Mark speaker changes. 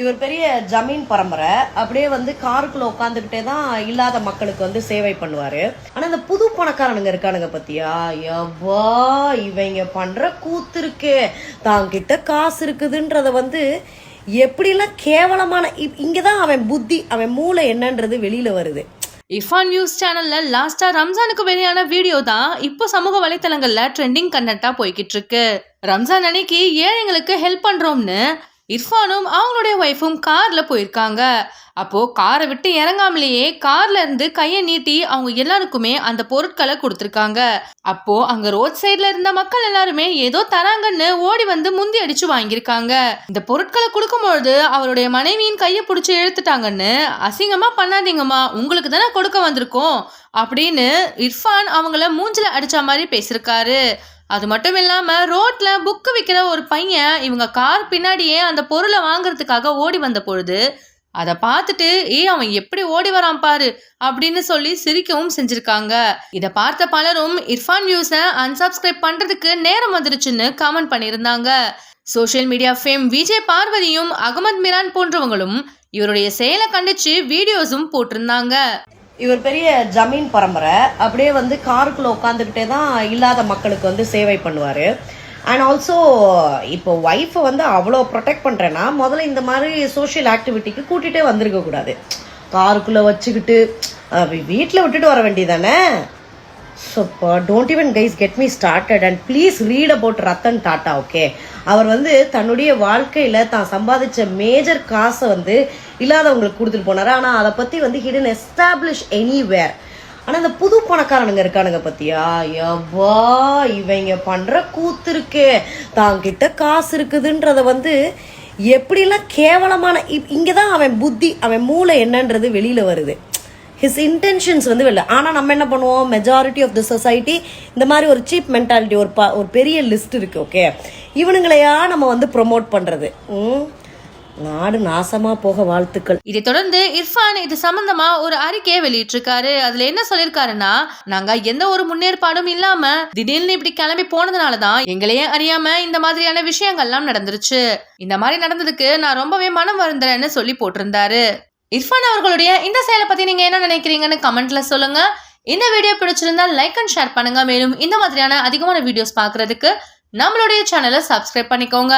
Speaker 1: இவர் பெரிய ஜமீன் பரம்பரை. அப்படியே வந்து காருக்குள்ள உட்காந்துக்கிட்டே தான் இல்லாத மக்களுக்கு வந்து சேவை பண்ணுவாரு. ஆனா இந்த புது பணக்காரனுங்க இருக்கானுங்க பத்தியா? எவ்வா இவங்க பண்ற கூத்து இருக்கே தாங்கிட்ட காசு இருக்குதுன்றத வந்து எப்படிலாம் கேவலமான இங்கதான் அவன் புத்தி அவன் மூளை என்னன்றது வெளியில வருது.
Speaker 2: இஃபான் நியூஸ் சேனல்ல லாஸ்டா ரம்ஜானுக்கு வெளியான வீடியோ தான் இப்போ சமூக வலைத்தளங்கள்ல ட்ரெண்டிங் கண்டென்ட்டா போய்கிட்டு இருக்கு. ரம்ஜான் அன்னைக்கு ஏழைங்களுக்கு ஹெல்ப் பண்றோம்னு இர்ஃபானும் அவங்களுடைய ஒய்ஃபும் காரில் போயிருக்காங்க. அப்போது காரை விட்டு இறங்காமலேயே கார்ல இருந்து கையை நீட்டி அவங்க எல்லாருக்குமே அந்த பொருட்களை கொடுத்துருக்காங்க. அப்போது அங்கே ரோட் சைடில் இருந்த மக்கள் எல்லாருமே ஏதோ தராங்கன்னு ஓடி வந்து முந்தி அடித்து வாங்கியிருக்காங்க. இந்த பொருட்களை கொடுக்கும்பொழுது அவருடைய மனைவியின் கையை பிடிச்சி இழுத்துட்டாங்கன்னு அசிங்கமாக பண்ணாதீங்கம்மா உங்களுக்கு தானே கொடுக்க வந்திருக்கோம் அப்படின்னு இர்ஃபான் அவங்கள மூஞ்சில் அடித்த மாதிரி பேசியிருக்காரு. அது மட்டும் இல்லாமல் ரோட்டில் புக்கு விற்கிற ஒரு பையன் இவங்க கார் பின்னாடியே அந்த பொருளை வாங்குறதுக்காக ஓடி வந்த பொழுது அதை பார்த்துட்டு ஏ அவன் எப்படி ஓடி வரான் பாரு அப்படின்னு சொல்லி சிரிக்கவும் செஞ்சுருக்காங்க. இதை பார்த்த பலரும் இர்ஃபான் நியூஸை அன்சப்ஸ்கிரைப் பண்ணுறதுக்கு நேரம் வந்துருச்சுன்னு கமெண்ட் பண்ணியிருந்தாங்க. சோஷியல் மீடியா ஃபேம் விஜய் பார்வதியும் அகமது மிரான் போன்றவங்களும் இவருடைய செயலை கண்டிச்சு வீடியோஸும் போட்டிருந்தாங்க.
Speaker 1: இவர் பெரிய ஜமீன் பரம்பரை. அப்படியே வந்து காருக்குள்ள உட்காந்துக்கிட்டே தான் இல்லாத மக்களுக்கு வந்து சேவை பண்ணுவார். அண்ட் ஆல்சோ இப்போ ஒய்ஃபை வந்து அவ்வளோ ப்ரொடெக்ட் பண்ணுறேன்னா முதல்ல இந்த மாதிரி சோஷியல் ஆக்டிவிட்டிக்கு கூட்டிகிட்டே வந்திருக்கக்கூடாது காருக்குள்ளே வச்சுக்கிட்டு வீட்டில் விட்டுட்டு வர வேண்டியதானே so don't even guys get me started and please read about Ratan Tata okay அவர் வந்து தன்னுடைய வாழ்க்கையில் தான் சம்பாதிச்ச மேஜர் காசை வந்து இல்லாதவங்களுக்கு கொடுத்துட்டு போனார். ஆனால் அதை பற்றி வந்து ஹிடன் எஸ்டாப்ளிஷ் எனிவேர் ஆனால் இந்த புது பணக்காரனுங்க இருக்கானுங்க பத்தியா? எவ்வா இவங்க பண்ணுற கூத்து இருக்கே தாங்கிட்ட காசு இருக்குதுன்றத வந்து எப்படிலாம் கேவலமான இங்கே தான் அவன் புத்தி அவன் மூளை என்னன்றது வெளியில் வருது. ஹிஸ் இன்டென்ஷன்ஸ் வந்து வெளில. ஆனால் நம்ம என்ன பண்ணுவோம்? மெஜாரிட்டி ஆஃப் த சொசைட்டி இந்த மாதிரி ஒரு சீப் மென்டாலிட்டி ஒரு ப ஒரு பெரிய லிஸ்ட் இருக்கு ஓகே இவனுங்களையா நம்ம வந்து ப்ரொமோட் பண்ணுறது ம். நாடு நாசமாக போக வாழ்த்துக்கள்.
Speaker 2: இதை தொடர்ந்து இர்ஃபான் இது சம்பந்தமா ஒரு அறிக்கையை வெளியிட்டிருக்காரு. அதுல என்ன சொல்லிருக்காருன்னா நாங்க எந்த ஒரு முன்னேற்பாடும் இல்லாம திடீர்னு இப்படி கிளம்பி போனதுனால தான் எங்களையே அறியாம இந்த மாதிரியான விஷயங்கள்லாம் நடந்துருச்சு. இந்த மாதிரி நடந்ததுக்கு நான் ரொம்பவே மனம் வருந்துறேன்னு சொல்லி போட்டிருந்தாரு. இர்ஃபான் அவர்களுடைய இந்த செயலை பற்றி நீங்கள் என்ன நினைக்கிறீங்கன்னு கமெண்ட்டில் சொல்லுங்கள் இந்த வீடியோ பிடிச்சிருந்தா லைக் அண்ட் ஷேர் பண்ணுங்க. மேலும் இந்த மாதிரியான அதிகமான வீடியோஸ் பார்க்குறதுக்கு நம்மளுடைய சேனலை சப்ஸ்கிரைப் பண்ணிக்கோங்க.